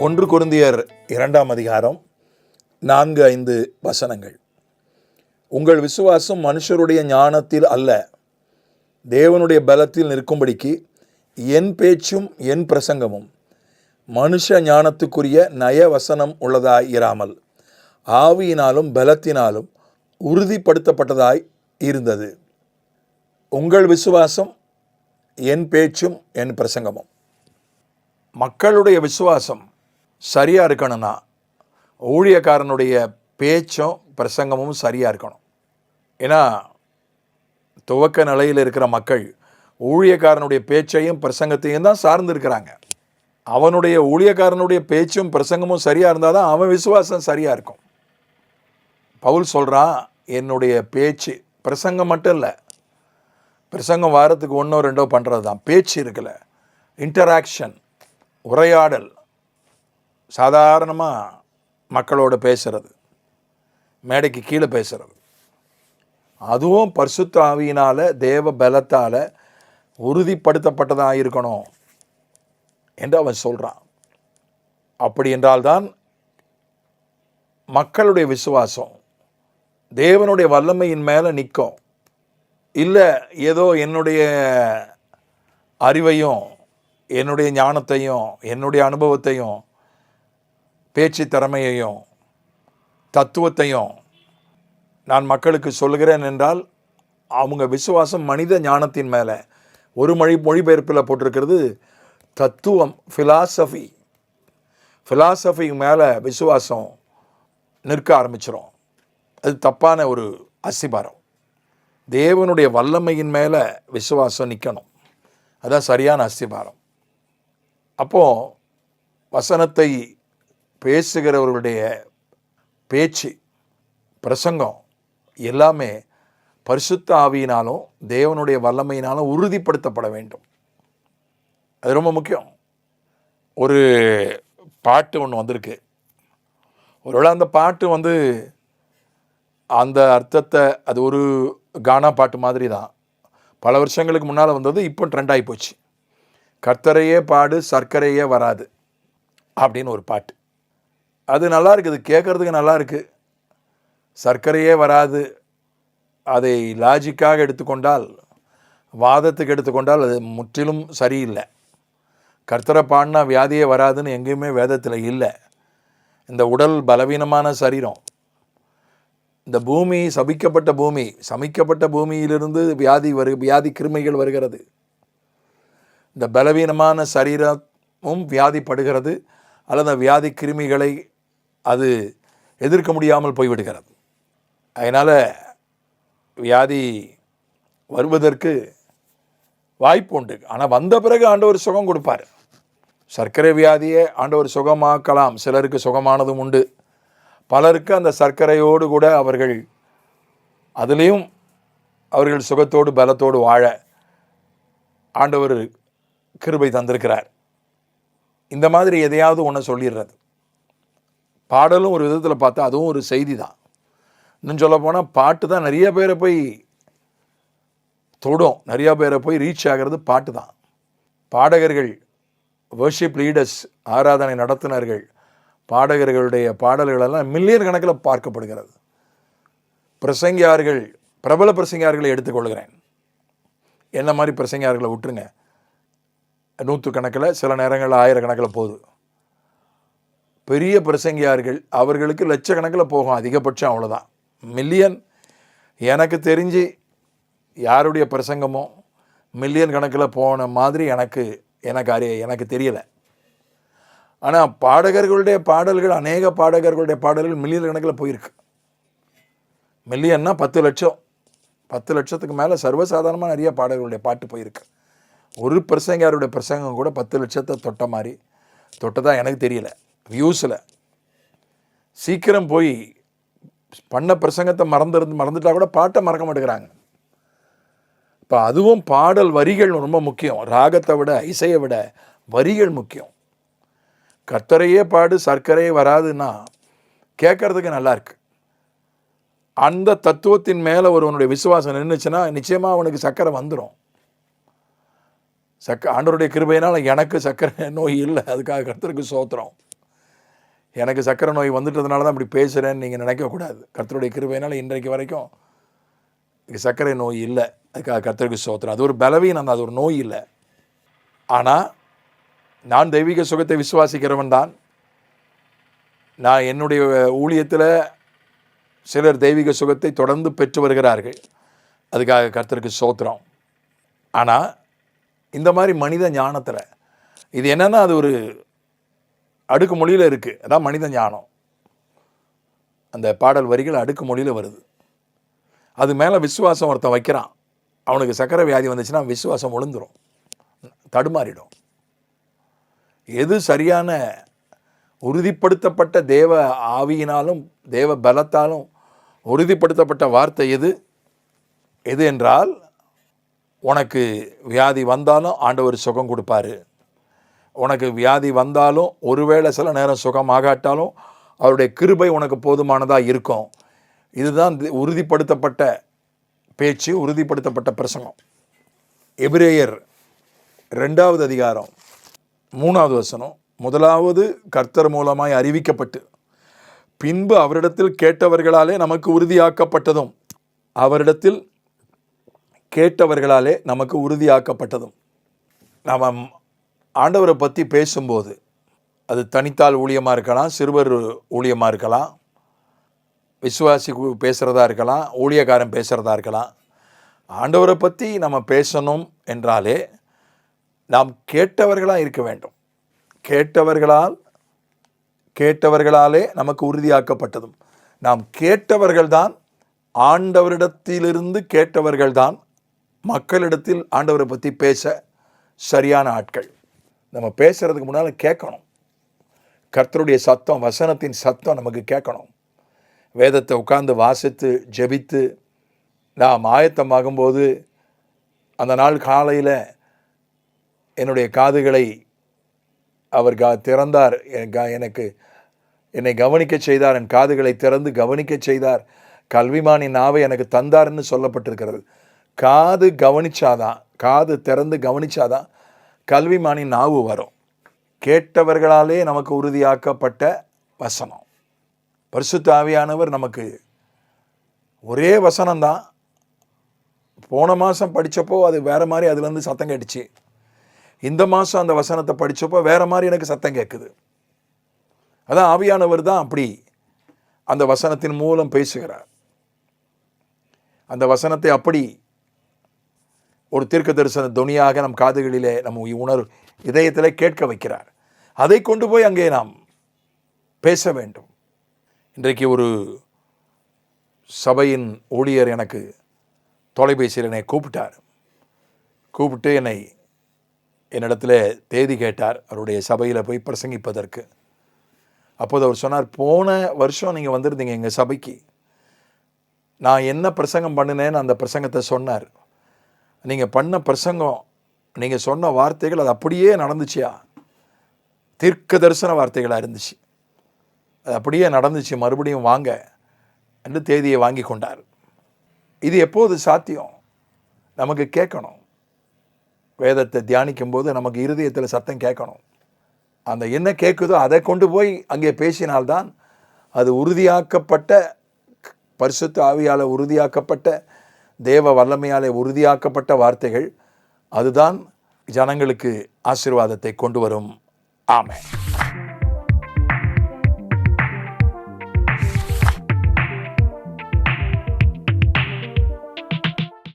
ஒன்று குருந்தியர் இரண்டாம் அதிகாரம் நான்கு ஐந்து வசனங்கள். உங்கள் விசுவாசம் மனுஷருடைய ஞானத்தில் அல்ல. தேவனுடைய பலத்தில் நிற்கும்படிக்கு என் பேச்சும் என் பிரசங்கமும். மனுஷ ஞானத்துக்குரிய நய வசனம் உள்ளதாய் இராமல் ஆவியினாலும் பலத்தினாலும் உறுதிப்படுத்தப்பட்டதாய் இருந்தது. உங்கள் விசுவாசம் என் பேச்சும் என் பிரசங்கமும். மக்களுடைய விசுவாசம் சரியாக இருக்கணும்னா ஊழியக்காரனுடைய பேச்சும் பிரசங்கமும் சரியாக இருக்கணும். ஏன்னா துவக்க நிலையில் இருக்கிற மக்கள் ஊழியக்காரனுடைய பேச்சையும் பிரசங்கத்தையும் தான் சார்ந்து இருக்கிறாங்க அவனுடைய ஊழியக்காரனுடைய பேச்சும் பிரசங்கமும் சரியாக இருந்தால் தான் அவன் விசுவாசம் சரியாக இருக்கும். பவுல் சொல்கிறான் என்னுடைய பேச்சு பிரசங்கம் மட்டும் இல்லை பிரசங்கம் வாரத்துக்கு ஒன்றோ ரெண்டோ பண்ணுறது தான் பேச்சு இருக்குல்ல இன்டராக்ஷன் உரையாடல் சாதாரணமாக மக்களோட பேசுகிறது மேடைக்கு கீழே பேசுகிறது அதுவும் பரிசுத்த ஆவியினால் தேவ பலத்தால் உறுதிப்படுத்தப்பட்டதாக இருக்கணும் என்று அவன் சொல்கிறான் அப்படி என்றால்தான் மக்களுடைய விசுவாசம் தேவனுடைய வல்லமையின் மேலே நிற்கும். இல்லை ஏதோ என்னுடைய அறிவையும் என்னுடைய ஞானத்தையும் என்னுடைய அனுபவத்தையும் பேச்சு திறமையையும் தத்துவத்தையும் நான் மக்களுக்கு சொல்கிறேன் என்றால் அவங்க விசுவாசம் மனித ஞானத்தின் மேலே ஒரு மொழி மொழிபெயர்ப்பில் போட்டிருக்கிறது தத்துவம் ஃபிலாசபி ஃபிலாசபி மேலே விசுவாசம் நிற்க ஆரம்பிச்சிடும் அது தப்பான ஒரு அசிபாரம் தேவனுடைய வல்லமையின் மேலே விசுவாசம் நிற்கணும் அதான் சரியான அஸ்திபாரம். அப்போது வசனத்தை பேசுகிறவர்களுடைய பேச்சு பிரசங்கம் எல்லாமே பரிசுத்த ஆவியினாலும் தேவனுடைய வல்லமையினாலும் உறுதிப்படுத்தப்பட வேண்டும். அது ரொம்ப முக்கியம். ஒரு பாட்டு ஒன்று வந்திருக்கு. ஒருவேளை அந்த பாட்டு வந்து அந்த அர்த்தத்தை அது ஒரு கானா பாட்டு மாதிரி தான். பல வருஷங்களுக்கு முன்னால் வந்தது இப்போ ட்ரெண்ட் ஆகி போச்சு. கர்த்தரையே பாடு சர்க்கரையே வராது அப்படின்னு ஒரு பாட்டு. அது நல்லா இருக்குது கேட்குறதுக்கு நல்லா இருக்குது சர்க்கரையே வராது. அதை லாஜிக்காக எடுத்துக்கொண்டால் வாதத்துக்கு எடுத்துக்கொண்டால் அது முற்றிலும் சரியில்லை. கர்த்தரை பாடினா வியாதியே வராதுன்னு எங்கேயுமே வேதத்தில் இல்லை. இந்த உடல் பலவீனமான சரீரம். இந்த பூமி சபிக்கப்பட்ட பூமி சமைக்கப்பட்ட பூமியிலிருந்து வியாதி வரு வியாதி கிருமிகள் வருகிறது. இந்த பலவீனமான சரீரமும் வியாதிப்படுகிறது. அல்லது அந்த வியாதி கிருமிகளை அது எதிர்க்க முடியாமல் போய்விடுகிறது. அதனால் வியாதி வருவதற்கு வாய்ப்பு உண்டு. ஆனால் வந்த பிறகு ஆண்டவர் சுகம் கொடுப்பார். சர்க்கரை வியாதியை ஆண்டவர் சுகமாக்கலாம். சிலருக்கு சுகமானதும் உண்டு. பலருக்கு அந்த சர்க்கரையோடு கூட அவர்கள் அதுலேயும் அவர்கள் சுகத்தோடு பலத்தோடு வாழ ஆண்டவர் கிருபை தந்திருக்கிறார். இந்த மாதிரி எதையாவது ஒன்று சொல்லிடுறது. பாடலும் ஒரு விதத்தில் பார்த்தா அதுவும் ஒரு செய்தி தான் இன்னும் சொல்ல போனால் பாட்டு தான் நிறைய பேரை போய் தொடும். நிறையா பேரை போய் ரீச் ஆகிறது பாட்டு தான் பாடகர்கள் வர்ஷிப் லீடர்ஸ் ஆராதனை நடத்துனர்கள் பாடகர்களுடைய பாடல்களெல்லாம் மில்லியன் கணக்கில் பார்க்கப்படுகிறது. பிரசங்கியார்கள் பிரபல பிரசங்கியார்களை எடுத்துக்கொள்கிறேன். என்ன மாதிரி பிரசங்கியார்களை விட்டுருங்க. நூற்று கணக்கில் சில நேரங்களில் ஆயிரக்கணக்கில் போகுது. பெரிய பிரசங்கியார்கள் அவர்களுக்கு லட்சக்கணக்கில் போகும் அதிகபட்சம் அவ்வளோதான் மில்லியன் எனக்கு தெரிஞ்சு யாருடைய பிரசங்கமோ மில்லியன் கணக்கில் போன மாதிரி எனக்கு எனக்கு அறிய எனக்கு தெரியலை. ஆனால் பாடகர்களுடைய பாடல்கள் அநேக பாடகர்களுடைய பாடல்கள் மில்லியன் கணக்கில் போயிருக்கு. மில்லியன்னா பத்து லட்சம். பத்து லட்சத்துக்கு மேலே சர்வசாதாரணமாக நிறைய பாடகர்களுடைய பாட்டு போயிருக்கு. ஒரு பிரசங்காருடைய பிரசங்கம் கூட பத்து லட்சத்தை தொட்ட மாதிரி தொட்டதாக எனக்கு தெரியலை. வியூஸில் சீக்கிரம் போய் பண்ண பிரசங்கத்தை மறந்துருந்து மறந்துட்டா கூட பாட்டை மறக்க மாட்டேங்கிறாங்க. இப்போ அதுவும் பாடல் வரிகள் ரொம்ப முக்கியம். ராகத்தை விட இசையை விட வரிகள் முக்கியம். கத்தரையே பாடு சர்க்கரையே வராதுன்னா கேட்கறதுக்கு நல்லாயிருக்கு அந்த தத்துவத்தின் மேலே ஒருவனுடைய விசுவாசம் நின்றுச்சுன்னா நிச்சயமாக அவனுக்கு சர்க்கரை வந்துடும் சக்க ஆண்டவருடைய கிருபையினால் எனக்கு சர்க்கரை நோய் இல்லை. அதுக்காக கருத்தருக்கு சோத்திரம் எனக்கு சக்கரை நோய் வந்துட்டதுனால தான் இப்படி பேசுகிறேன்னு நீங்கள் நினைக்கக்கூடாது. கர்த்தருடைய கிருபையினால் இன்றைக்கு வரைக்கும் எனக்கு சர்க்கரை நோய் இல்லை. அதுக்காக கர்த்தருக்கு சோத்திரம் அது ஒரு பலவீனம் தான் அது ஒரு நோய் இல்லை. ஆனால் நான் தெய்வீக சுகத்தை விசுவாசிக்கிறவன் தான். நான் என்னுடைய ஊழியத்தில் சிலர் தெய்வீக சுகத்தை தொடர்ந்து பெற்று வருகிறார்கள். அதுக்காக கர்த்தருக்கு சோத்திரம் ஆனால் இந்த மாதிரி மனித ஞானத்தில் இது என்னென்னா அது ஒரு அடுக்கு மொழியில் இருக்குது அதான் மனித ஞானம். அந்த பாடல் வரிகள் அடுக்கு மொழியில் வருது. அது மேலே விசுவாசம் ஒருத்தன் வைக்கிறான். அவனுக்கு சக்கரை வியாதி வந்துச்சுன்னா விசுவாசம் ஒழுந்துடும் தடுமாறிடும். எது சரியான உறுதிப்படுத்தப்பட்ட தேவ ஆவியினாலும் தேவ பலத்தாலும் உறுதிப்படுத்தப்பட்ட வார்த்தை எது? எது என்றால் உனக்கு வியாதி வந்தாலும் ஆண்டவர் சுகம் கொடுப்பாரு. உனக்கு வியாதி வந்தாலும் ஒருவேளை சில நேரம் சுகமாகாட்டாலும் அவருடைய கிருபை உனக்கு போதுமானதாக இருக்கும். இதுதான் உறுதிப்படுத்தப்பட்ட பேச்சு உறுதிப்படுத்தப்பட்ட பிரசங்கம். எபிரேயர் ரெண்டாவது அதிகாரம் மூணாவது வசனம். முதலாவது கர்த்தர் மூலமாய் அறிவிக்கப்பட்டு பின்பு அவரிடத்தில் கேட்டவர்களாலே நமக்கு உறுதியாக்கப்பட்டதும் அவரிடத்தில் கேட்டவர்களாலே நமக்கு உறுதியாக்கப்பட்டதும். நாம் ஆண்டவரை பற்றி பேசும்போது அது தனித்தால் ஊழியமாக இருக்கலாம் சிறுவர் ஊழியமாக இருக்கலாம் விசுவாசி பேசுகிறதா இருக்கலாம் ஊழியக்காரன் பேசுகிறதா இருக்கலாம். ஆண்டவரை பற்றி நம்ம பேசணும் என்றாலே நாம் கேட்டவர்களாக இருக்க வேண்டும். கேட்டவர்களால் கேட்டவர்களாலே நமக்கு உறுதியாக்கப்பட்டதும். நாம் கேட்டவர்கள்தான் ஆண்டவரிடத்திலிருந்து கேட்டவர்கள்தான் மக்களிடத்தில் ஆண்டவரை பற்றி பேச சரியான ஆட்கள். நம்ம பேசுகிறதுக்கு முன்னால் கேட்கணும். கர்த்தருடைய சத்தம் வசனத்தின் சத்தம் நமக்கு கேட்கணும். வேதத்தை உட்கார்ந்து வாசித்து ஜெபித்து நாம் ஆயத்தமாகும்போது அந்த நாள் காலையில் என்னுடைய காதுகளை அவர் கா திறந்தார். என் கா- எனக்கு என்னை கவனிக்க செய்தார். என் காதுகளை திறந்து கவனிக்க செய்தார். கல்விமானின் நாவை எனக்கு தந்தார்னு சொல்லப்பட்டிருக்கிறது. காது கவனிச்சாதான் காது திறந்து கவனிச்சாதான் கல்விமானி நாவு வரும். கேட்டவர்களாலே நமக்கு உறுதியாக்கப்பட்ட வசனம். பரிசுத்தாவியானவர் நமக்கு ஒரே வசனம்தான். போன மாதம் படித்தப்போ அது வேறு மாதிரி அதுலேருந்து சத்தம் கேட்டுச்சு. இந்த மாதம் அந்த வசனத்தை படித்தப்போ வேறு மாதிரி எனக்கு சத்தம் கேட்குது அதான் ஆவியானவர் தான் அப்படி அந்த வசனத்தின் மூலம் பேசுகிறார். அந்த வசனத்தை அப்படி ஒரு தீர்க்க தரிசன துணியாக நம் காதுகளிலே நம் உணர்வு இதயத்தில் கேட்க வைக்கிறார். அதை கொண்டு போய் அங்கே நாம் பேச வேண்டும். இன்றைக்கு ஒரு சபையின் ஊழியர் எனக்கு தொலைபேசியில் என்னை கூப்பிட்டார். கூப்பிட்டு என்னை என்னிடத்துல தேதி கேட்டார் அவருடைய சபையில் போய் பிரசங்கிப்பதற்கு. அப்போது அவர் சொன்னார் போன வருஷம் நீங்கள் வந்திருந்தீங்க எங்கள் சபைக்கு. நான் என்ன பிரசங்கம் பண்ணினேன்னு அந்த பிரசங்கத்தை சொன்னார். நீங்கள் பண்ண பிரசங்கம் நீங்கள் சொன்ன வார்த்தைகள் அது அப்படியே நடந்துச்சியா? தீர்க்க தரிசன வார்த்தைகளாக இருந்துச்சு. அது அப்படியே நடந்துச்சு மறுபடியும் வாங்க என்று தேதியை வாங்கி கொண்டார். இது எப்போது சாத்தியம்? நமக்கு கேட்கணும். வேதத்தை தியானிக்கும் போது நமக்கு இருதயத்தில் சத்தம் கேட்கணும். அந்த என்ன கேட்குதோ அதை கொண்டு போய் அங்கே பேசினால்தான் அது உறுதியாக்கப்பட்ட பரிசுத்த ஆவியால் உறுதியாக்கப்பட்ட தேவ வல்லமையாலே உறுதியாக்கப்பட்ட வார்த்தைகள் அதுதான் ஜனங்களுக்கு ஆசீர்வாதத்தை கொண்டு வரும். ஆமை